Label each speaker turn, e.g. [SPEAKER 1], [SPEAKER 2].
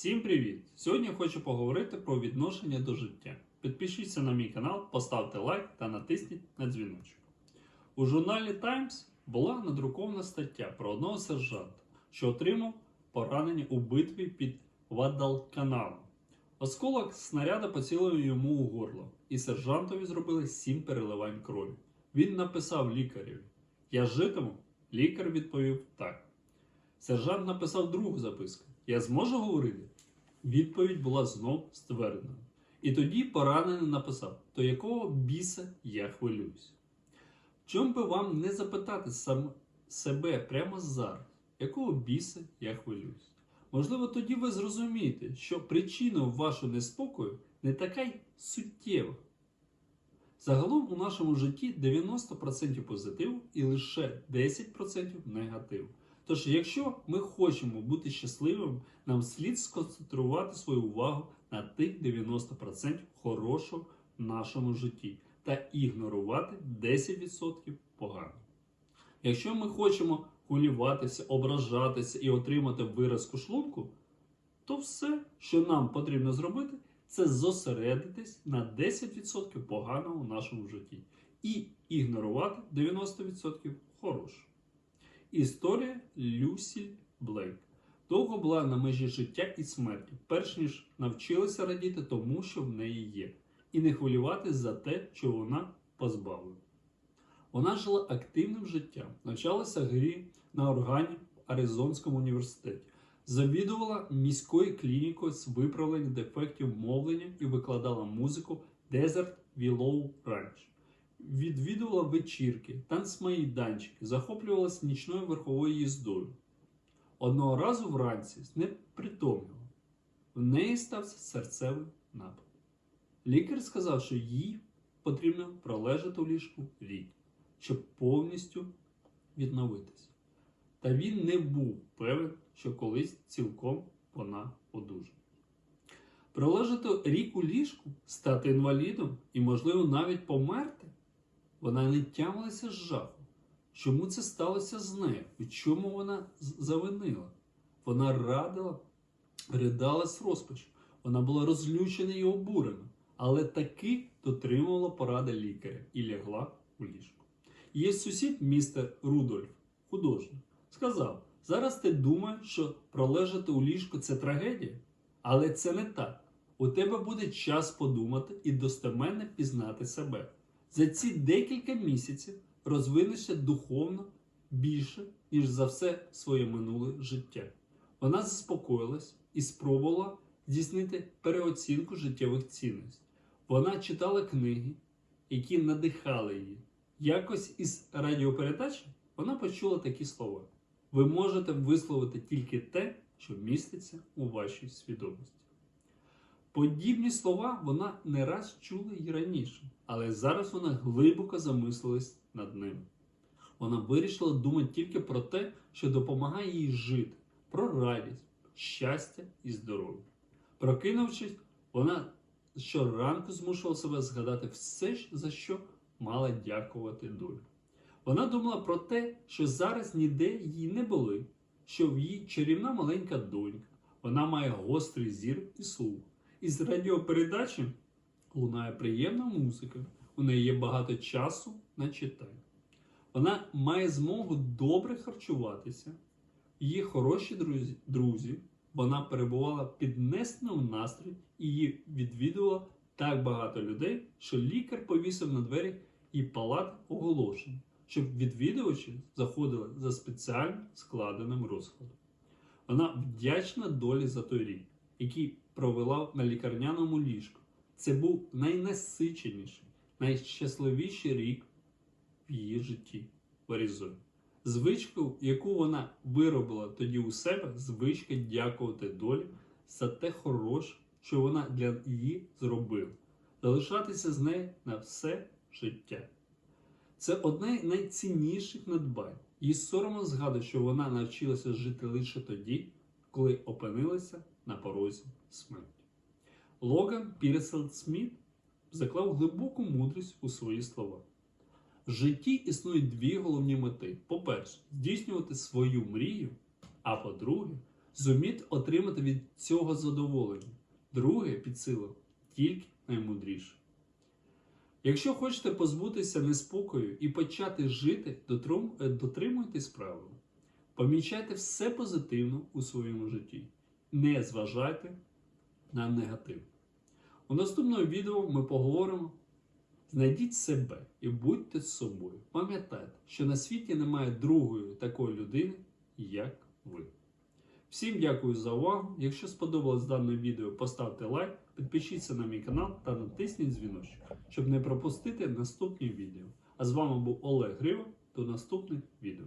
[SPEAKER 1] Всім привіт! Сьогодні хочу поговорити про відношення до життя. Підпишіться на мій канал, поставте лайк та натисніть на дзвіночок. У журналі Times була надрукована стаття про одного сержанта, що отримав поранення у битві під Вадалканалом. Осколок снаряда поцілив йому у горло, і сержантові зробили сім переливань крові. Він написав лікареві: Я житиму? Лікар відповів так. Сержант написав другу записку. Я зможу говорити? Відповідь була знов ствердною. І тоді поранений написав: То якого біса я хвилююсь? Чом би вам не запитати сам себе прямо зараз, якого біса я хвилююсь? Можливо, тоді ви зрозумієте, що причина вашого неспокою не така й суттєва. Загалом у нашому житті 90% позитиву і лише 10% негативу. Тож, якщо ми хочемо бути щасливими, нам слід сконцентрувати свою увагу на тих 90% хорошого в нашому житті та ігнорувати 10% поганого. Якщо ми хочемо хвилюватися, ображатися і отримати виразку шлунку, то все, що нам потрібно зробити, це зосередитись на 10% поганого в нашому житті і ігнорувати 90% хорошого. Історія Люсі Блейк довго була на межі життя і смерті, перш ніж навчилася радіти тому, що в неї є, і не хвилюватись за те, що вона позбавлена. Вона жила активним життям, навчалася грі на органі в Аризонському університеті, завідувала міською клінікою з виправлення дефектів мовлення і викладала музику Desert Willow Ranch. Відвідувала вечірки, танцмайданчики, захоплювалася нічною верховою їздою. Одного разу вранці знепритомніла. В неї стався серцевий напад. Лікар сказав, що їй потрібно пролежати у ліжку рік, щоб повністю відновитися. Та він не був певен, що колись цілком вона одужає. Пролежати рік у ліжку, стати інвалідом і, можливо, навіть померти. Вона не тямилася з жаху. Чому це сталося з нею? І чому вона завинила? Вона радила, ридала з розпачу. Вона була розлючена і обурена, але таки дотримувала поради лікаря і лягла у ліжко. Її сусід, містер Рудольф, художник, сказав: зараз ти думаєш, що пролежати у ліжку це трагедія, але це не так. У тебе буде час подумати і достеменно пізнати себе. За ці декілька місяців розвинешся духовно більше, ніж за все своє минуле життя. Вона заспокоїлась і спробувала здійснити переоцінку життєвих цінностей. Вона читала книги, які надихали її. Якось із радіопередачі вона почула такі слова: ви можете висловити тільки те, що міститься у вашій свідомості. Подібні слова вона не раз чула і раніше, але зараз вона глибоко замислилась над ними. Вона вирішила думати тільки про те, що допомагає їй жити, про радість, щастя і здоров'я. Прокинувшись, вона щоранку змушувала себе згадати все, за що мала дякувати долі. Вона думала про те, що зараз ніде її не були, що в її чарівна маленька донька, вона має гострий зір і слух. Із радіопередачі лунає приємна музика. У неї є багато часу на читання. Вона має змогу добре харчуватися. Її хороші друзі, друзі. Вона перебувала в піднесеному настрій і її відвідувало так багато людей, що лікар повісив на двері і палат оголошення, щоб відвідувачі заходили за спеціально складеним розкладом. Вона вдячна долі за той рік, який провела на лікарняному ліжку. Це був найнасиченіший, найщасливіший рік в її житті в Аризоні. Звичку, яку вона виробила тоді у себе, звичка дякувати долі за те хороше, що вона для її зробила, залишатися з нею на все життя. Це одне з найцінніших надбань. Їй соромно згадує, що вона навчилася жити лише тоді, коли опинилася на порозі смерті. Логан Пірсел Сміт заклав глибоку мудрість у свої слова. В житті існують дві головні мети: по-перше, здійснювати свою мрію, а по-друге, Зуміть отримати від цього задоволення. Друге під силу тільки наймудріше. Якщо хочете позбутися неспокою і почати жити, е, дотримуйтесь правил. Помічайте все позитивно у своєму житті. Не зважайте на негатив. У наступному відео ми поговоримо. Знайдіть себе і будьте з собою. Пам'ятайте, що на світі немає другої такої людини, як ви. Всім дякую за увагу. Якщо сподобалось дане відео, поставте лайк, підпишіться на мій канал та натисніть дзвіночок, щоб не пропустити наступні відео. А з вами був Олег Грива. До наступних відео.